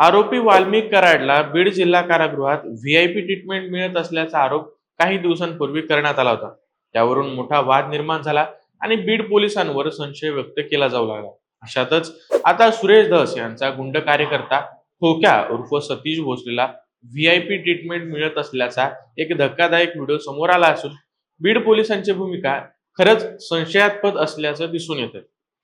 आरोपी वाल्मिक कराडला बीड जिल्हा कारागृहात व्हीआयपी ट्रीटमेंट मिळत असल्याचा आरोप काही दिवसांपूर्वी करण्यात आला होता. त्यावरून मोठा वाद निर्माण झाला आणि बीड पोलिसांवर संशय व्यक्त केला जाऊ लागला. अशातच आता सुरेश धस यांचा गुंड कार्यकर्ता थोक्या उर्फ सतीश भोसलेला व्ही आय पी ट्रीटमेंट मिळत असल्याचा एक धक्कादायक व्हिडिओ समोर आला असून बीड पोलिसांची भूमिका खरंच संशयास्पद असल्याचं दिसून येतं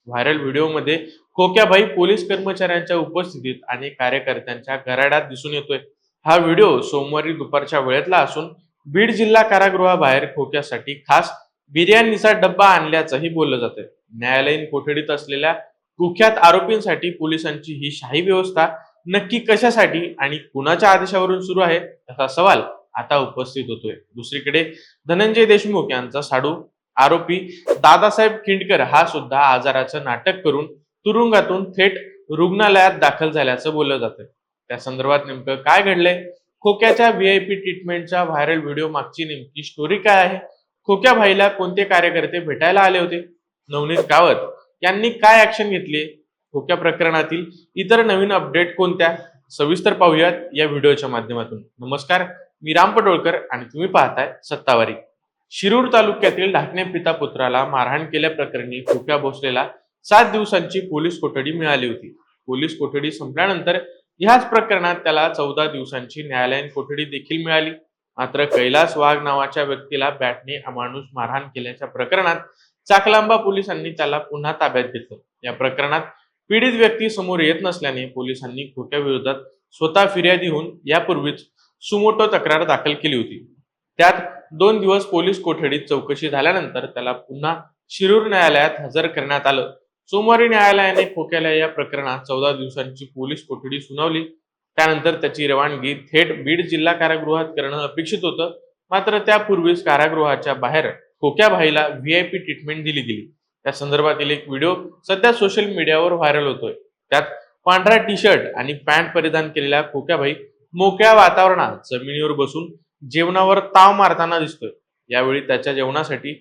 व्हायरल व्हिडिओमध्ये खोक्याबाई पोलीस कर्मचाऱ्यांच्या उपस्थितीत आणि कार्यकर्त्यांच्या गराड्यात दिसून येतोय. हा व्हिडिओ सोमवारी दुपारच्या वेळेतला असून बीड जिल्हा कारागृहाबाहेर खोक्यासाठी खास बिर्याणीचा डब्बा आणल्याचंही बोललं जातंय. न्यायालयीन कोठडीत असलेल्या कुख्यात आरोपींसाठी पोलिसांची ही शाही व्यवस्था नक्की कशासाठी आणि कुणाच्या आदेशावरून सुरू आहे असा सवाल आता उपस्थित होतोय. दुसरीकडे धनंजय देशमुख यांचा साडू आरोपी दादासाहेब खिंडकर हा सुद्धा आजाराचं नाटक करून तुरुंगातून थेट रुग्णालयात दाखल झाल्याचं बोललं जातं. त्या संदर्भात नेमकं काय घडलंय? खोक्याच्या व्हीआयपी ट्रीटमेंटच्या व्हायरल व्हिडिओ मागची नेमकी स्टोरी काय आहे? खोक्या भाईला कोणते कार्यकर्ते भेटायला आले होते? नवनीत कावत यांनी काय ऍक्शन घेतली? खोक्या प्रकरणातील इतर नवीन अपडेट कोणत्या? सविस्तर पाहूयात या व्हिडिओच्या माध्यमातून. नमस्कार मी राम पटोळकर आणि तुम्ही पाहताय सत्तावारी. शिरूर तालुक्यातील ढाकणे पिता पुत्राला मारहाण केल्याप्रकरणी खोक्या भोसलेला सात दिवसांची पोलीस कोठडी मिळाली होती. पोलीस कोठडी संपल्यानंतर याच प्रकरणात त्याला चौदा दिवसांची न्यायालयीन कोठडी देखील मिळाली. मात्र कैलास वाघ नावाच्या व्यक्तीला बॅटने अमानुष मारहाण केल्याच्या प्रकरणात चाकलांबा पोलिसांनी त्याला पुन्हा ताब्यात घेतलं. या प्रकरणात पीडित व्यक्ती समोर येत नसल्याने पोलिसांनी खोट्या विरोधात स्वतः फिर्यादी होऊन यापूर्वीच सुमोटो तक्रार दाखल केली होती. त्यात दोन दिवस पोलीस कोठडीत चौकशी झाल्यानंतर त्याला पुन्हा शिरूर न्यायालयात हजर करण्यात आलं. सोमवारी न्यायालयाने खोक्याला या प्रकरणात चौदा दिवसांची पोलीस कोठडी सुनावली. त्यानंतर त्याची रवानगी थेट बीड जिल्हा कारागृहात करणं अपेक्षित होतं. मात्र त्यापूर्वीच कारागृहाच्या बाहेर खोक्या भाईला व्हीआयपी ट्रीटमेंट दिली गेली. त्या संदर्भातील एक व्हिडिओ सध्या सोशल मीडियावर व्हायरल होतोय. त्यात पांढरा टी शर्ट आणि पॅन्ट परिधान केलेल्या खोक्याबाई मोकळ्या वातावरणात जमिनीवर बसून जेवणावर ताव मारताना दिसतोय. यावेळी त्याच्या जेवणासाठी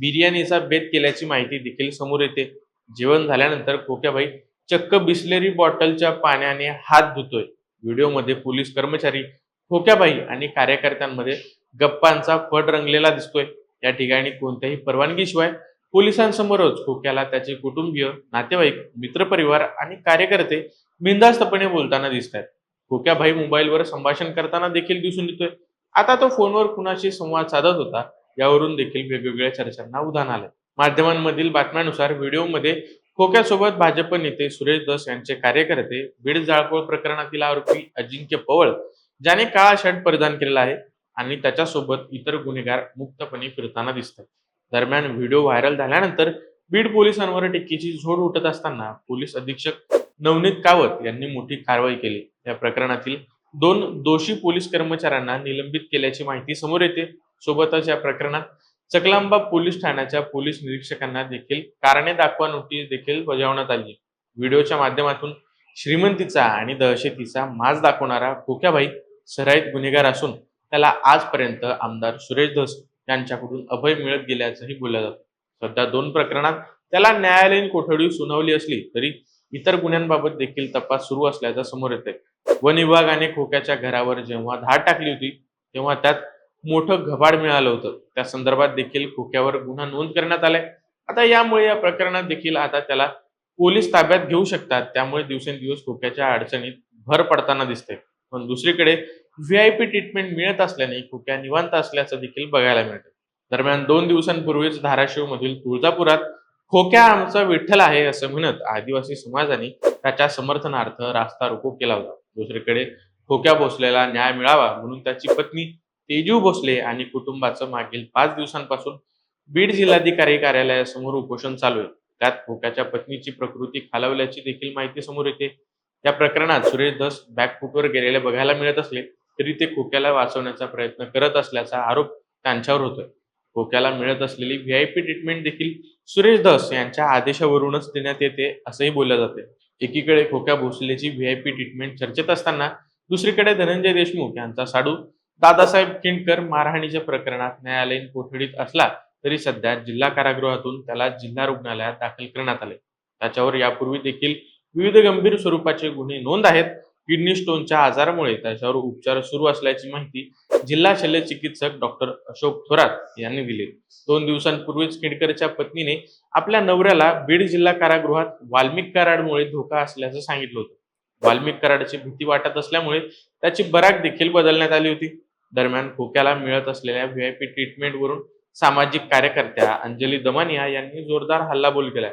बिर्याणीचा बेत केल्याची माहिती देखील समोर येते. जेवण झाल्यानंतर खोक्याबाई चक्क बिसलेरी बॉटलच्या पाण्याने हात धुतोय. व्हिडिओमध्ये पोलीस कर्मचारी खोक्याबाई आणि कार्यकर्त्यांमध्ये गप्पांचा फड रंगलेला दिसतोय. या ठिकाणी कोणत्याही परवानगीशिवाय पोलिसांसमोरच खोक्याला त्याचे कुटुंबीय नातेवाईक मित्रपरिवार आणि कार्यकर्ते बिंदास्तपणे बोलताना दिसत आहेत खोक्याभाई मोबाईलवर संभाषण करताना देखील दिसून येतोय. आता तो फोनवर कुणाशी संवाद साधत होता यावरून देखील वेगवेगळ्या चर्चांना उधाण आलं. माध्यमांमधील बातम्यानुसार व्हिडिओमध्ये खोक्यासोबत भाजप नेते सुरेश दस यांचे कार्यकर्ते बीड जाळपोळ प्रकरणातील आरोपी अजिंक्य पवळ ज्याने काळा शर्ट परिधान केलेला आहे आणि त्याच्यासोबत इतर गुन्हेगार मुक्तपणे फिरताना दिसतात. दरम्यान व्हिडिओ व्हायरल झाल्यानंतर बीड पोलिसांवर टीकेची झोड उठत असताना पोलीस अधीक्षक नवनीत कावत यांनी मोठी कारवाई केली. या प्रकरणातील दोन दोषी पोलीस कर्मचाऱ्यांना निलंबित केल्याची माहिती समोर येते. सोबतच या प्रकरणात चकलांबा पोलीस ठाण्याच्या पोलीस निरीक्षकांना देखील कारणे दाखवा नोटीस देखील बजावण्यात आली. व्हिडिओच्या माध्यमातून श्रीमंतीचा आणि दहशतीचा माज दाखवणारा खोक्याबाई सराईत गुन्हेगार असून त्याला आजपर्यंत आमदार सुरेश धस यांच्याकडून अभय मिळत गेल्याचंही बोललं जातं. सध्या दोन प्रकरणात त्याला न्यायालयीन कोठडी सुनावली असली तरी इतर गुन्ह्यांबाबत देखील तपास सुरू असल्याचं समोर येते वन विभागाने खोक्याच्या घरावर जेव्हा धाड टाकली होती तेव्हा त्यात मोठं घबाड मिळालं होतं. त्या संदर्भात देखील खोक्यावर गुन्हा नोंद करण्यात आलाय. आता यामुळे या प्रकरणात देखील आता त्याला पोलीस ताब्यात घेऊ शकतात. त्यामुळे दिवसेंदिवस खोक्याच्या अडचणीत भर पडताना दिसते पण दुसरीकडे व्हीआयपी ट्रीटमेंट मिळत असल्याने खोक्या निवांत असल्याचं देखील बघायला मिळतं दरम्यान दोन दिवसांपूर्वीच धाराशिव मधील तुळजापुरात खोक्या आमचा विठ्ठल आहे असं म्हणत आदिवासी समाजाने त्याच्या समर्थनार्थ रास्ता रोको केला होता. दुसरीकडे खोक्या भोसलेला न्याय मिळावा म्हणून त्याची पत्नी तेजू भोसले आणि कुटुंबाचं मागील पाच दिवसांपासून बीड जिल्हाधिकारी कार्यालयासमोर उपोषण चालू आहे. त्यात खोक्याच्या पत्नीची प्रकृती खालावल्याची देखील माहिती समोर येते. त्या प्रकरणात सुरेश दस बॅकफुटवर गेलेले बघायला मिळत असले तरी ते खोक्याला वाचवण्याचा प्रयत्न करत असल्याचा आरोप त्यांच्यावर होतोय. खोक्याला मिळत असलेली व्हीआयपी ट्रीटमेंट देखील सुरेश दस यांच्या आदेशावरूनच देण्यात येते असंही बोललं जाते एकीकडे खोक्या भोसलेची व्हीआयपी ट्रीटमेंट चर्चेत असताना दुसरीकडे धनंजय देशमुख यांचा साडू. दादासाहेब खिंडकर मारहाणीच्या प्रकरणात न्यायालयीन कोठडीत असला तरी सध्या जिल्हा कारागृहातून त्याला जिल्हा रुग्णालयात दाखल करण्यात आले. त्याच्यावर यापूर्वी देखील विविध गंभीर स्वरूपाचे गुन्हे नोंद आहेत. किडनी स्टोनच्या आजारामुळे त्याच्यावर उपचार सुरू असल्याची माहिती जिल्हा शल्य चिकित्सक डॉक्टर अशोक थोरात यांनी दिले. दोन दिवसांपूर्वीच खेडकरच्या पत्नीने आपल्या नवऱ्याला बीड जिल्हा कारागृहात वाल्मिक कराडमुळे धोका असल्याचं सांगितलं होतं. वाल्मिक कराडची भीती वाटत असल्यामुळे त्याची बराक देखील बदलण्यात आली होती. दरम्यान खोक्याला मिळत असलेल्या व्हीआयपी ट्रीटमेंटवरून सामाजिक कार्यकर्त्या अंजली दमानिया यांनी जोरदार हल्लाबोल केलाय.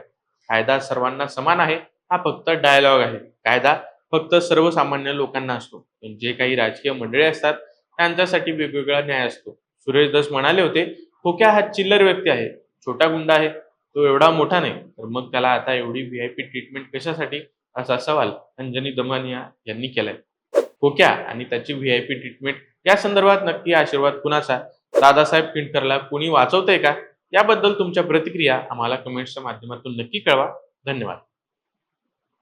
कायदा सर्वांना समान आहे हा फक्त डायलॉग आहे. कायदा फक्त सर्वसामान्य लोकांना असतो. पण जे काही राजकीय मंडळी असतात त्यांच्यासाठी वेगवेगळा न्याय असतो. सुरेश दस म्हणाले होते खोक्या हा चिल्लर व्यक्ती आहे. छोटा गुंडा आहे. तो एवढा मोठा नाही. तर मग त्याला आता एवढी व्हीआयपी ट्रीटमेंट कशासाठी? असा सवाल अंजनी दमानिया यांनी केलाय. खोक्या आणि त्याची व्हीआयपी ट्रीटमेंट या संदर्भात नक्की आशीर्वाद कुणाचा? दादासाहेब किंडकरला कुणी वाचवतंय का? याबद्दल तुमच्या प्रतिक्रिया आम्हाला कमेंट्सच्या माध्यमातून नक्की कळवा. धन्यवाद.